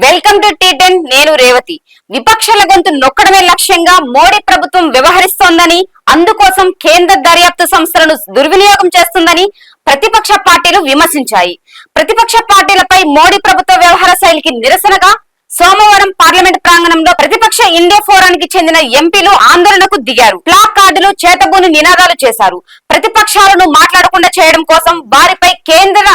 Welcome to tea ten నేను రేవతి. విపక్షాల గొంతు నొక్కడమే లక్ష్యంగా మోడీ ప్రభుత్వం వ్యవహరిస్తోందని అందుకోసం కేంద్ర దర్యాప్తు సంస్థలను దుర్వినియోగం చేస్తుందని ప్రతిపక్ష పార్టీలు విమర్శించాయి. ప్రతిపక్ష పార్టీలపై మోడీ ప్రభుత్వ వ్యవహార శైలికి నిరసనగా సోమవారం పార్లమెంట్ ప్రాంగణంలో ప్రతిపక్ష ఇండియా ఫోరానికి చెందిన ఎంపీలు ఆందోళనకు దిగారు. ప్లాక్ కార్డులు చేతబూని నినాదాలు చేశారు. ప్రతిపక్షాలను మాట్లాడకుండా చేయడం కోసం వారిపై కేంద్ర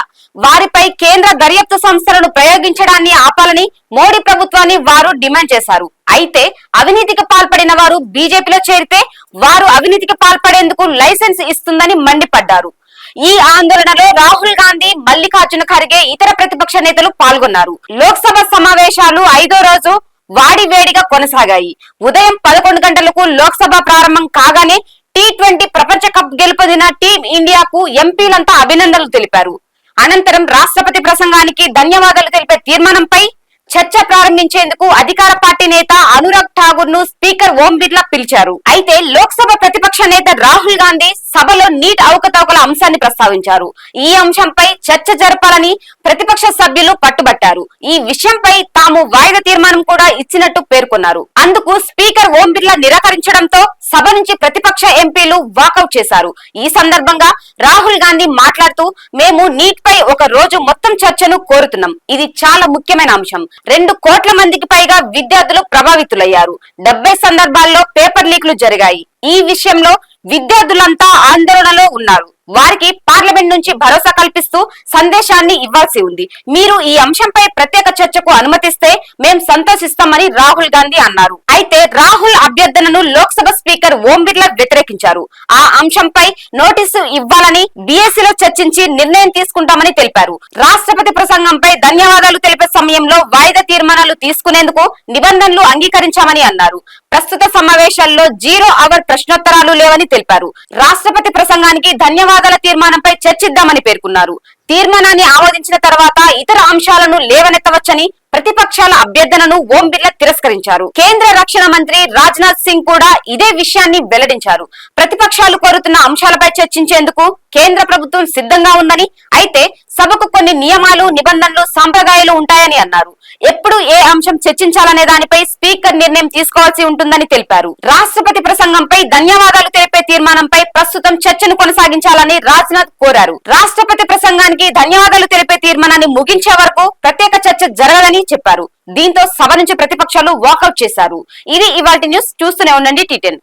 వారిపై కేంద్ర దర్యాప్తు సంస్థలను ప్రయోగించడాన్ని ఆపాలని మోడీ ప్రభుత్వాన్ని వారు డిమాండ్ చేశారు. అయితే అవినీతికి పాల్పడిన వారు బీజేపీలో చేరితే వారు అవినీతికి పాల్పడేందుకు లైసెన్స్ ఇస్తుందని మండిపడ్డారు. ఈ ఆందోళనలో రాహుల్ గాంధీ మల్లికార్జున ఖర్గే ఇతర ప్రతిపక్ష నేతలు పాల్గొన్నారు. లోక్సభ సమావేశాలు ఐదో రోజు వాడి వేడిగా కొనసాగాయి. ఉదయం పదకొండు గంటలకు లోక్సభ ప్రారంభం కాగానే టీ ట్వంటీ ప్రపంచ కప్ గెలుపొందిన టీం ఇండియాకు ఎంపీలంతా అభినందనలు తెలిపారు. అనంతరం రాష్ట్రపతి ప్రసంగానికి ధన్యవాదాలు తెలిపే తీర్మానంపై చర్చ ప్రారంభించేందుకు అధికార పార్టీ నేత అనురాగ్ ఠాగూర్ను స్పీకర్ ఓం బిర్లా పిలిచారు. అయితే లోక్సభ ప్రతిపక్ష నేత రాహుల్ గాంధీ సభలో నీట్ అవకతవకల అంశాన్ని ప్రస్తావించారు. ఈ అంశంపై చర్చ జరపాలని ప్రతిపక్ష సభ్యులు పట్టుబట్టారు. ఈ విషయంపై తాము వాయిదా తీర్మానం కూడా ఇచ్చినట్టు పేర్కొన్నారు. అందుకు స్పీకర్ ఓం బిర్లా నిరాకరించడంతో సభ నుంచి ప్రతిపక్ష ఎంపీలు వాకౌట్ చేశారు. ఈ సందర్భంగా రాహుల్ గాంధీ మాట్లాడుతూ మేము నీట్ పై ఒక రోజు మొత్తం చర్చను కోరుతున్నాం. ఇది చాలా ముఖ్యమైన అంశం. రెండు కోట్ల మందికి పైగా విద్యార్థులు ప్రభావితులయ్యారు. డెబ్బై సందర్భాల్లో పేపర్ లీక్లు జరిగాయి. ఈ విషయంలో విద్యార్థులంతా ఆందోళనలో ఉన్నారు. వారికి పార్లమెంట్ నుంచి భరోసా కల్పిస్తూ సందేశాన్ని ఇవ్వాల్సి ఉంది. మీరు ఈ అంశంపై ప్రత్యేక చర్చకు అనుమతిస్తే మేం సంతోషిస్తామని రాహుల్ గాంధీ అన్నారు. అయితే రాహుల్ అభ్యర్థనను లోక్సభ స్పీకర్ ఓం బిర్లా వ్యతిరేకించారు. ఆ అంశంపై నోటీసు ఇవ్వాలని బీఎస్సీలో చర్చించి నిర్ణయం తీసుకుంటామని తెలిపారు. రాష్ట్రపతి ప్రసంగంపై ధన్యవాదాలు తెలిపే సమయంలో వాయిదా తీర్మానాలు తీసుకునేందుకు నిబంధనలు అంగీకరించామని అన్నారు. ప్రస్తుత సమావేశాల్లో జీరో అవర్ ప్రశ్నోత్తరాలు లేవని తెలిపారు. రాష్ట్రపతి ప్రసంగానికి ధన్యవాదాలు తీర్మానంపై చర్చిద్దామని పేర్కొన్నారు. తీర్మానాన్ని ఆమోదించిన తర్వాత ఇతర అంశాలను లేవనెత్తవచ్చని ప్రతిపక్షాల అభ్యర్థనను ఓం బిర్లా తిరస్కరించారు. కేంద్ర రక్షణ మంత్రి రాజ్నాథ్ సింగ్ కూడా ఇదే విషయాన్ని వెల్లడించారు. ప్రతిపక్షాలు కోరుతున్న అంశాలపై చర్చించేందుకు కేంద్ర ప్రభుత్వం సిద్ధంగా ఉందని అయితే సభకు కొన్ని నియమాలు నిబంధనలు సంప్రదాయాలు ఉంటాయని అన్నారు. ఎప్పుడు ఏ అంశం చర్చించాలనే దానిపై స్పీకర్ నిర్ణయం తీసుకోవాల్సి ఉంటుందని తెలిపారు. రాష్ట్రపతి ప్రసంగంపై ధన్యవాదాలు తెలిపే తీర్మానంపై ప్రస్తుతం చర్చను కొనసాగించాలని రాజ్నాథ్ కోరారు. రాష్ట్రపతి ప్రసంగానికి ధన్యవాదాలు తెలిపే తీర్మానాన్ని ముగించే వరకు ప్రత్యేక చర్చ జరగదని చెప్పారు. దీంతో సభ నుంచి ప్రతిపక్షాలు వాకౌట్ చేశారు. ఇది ఇవాటి న్యూస్. చూస్తూనే ఉండండి టీటెన్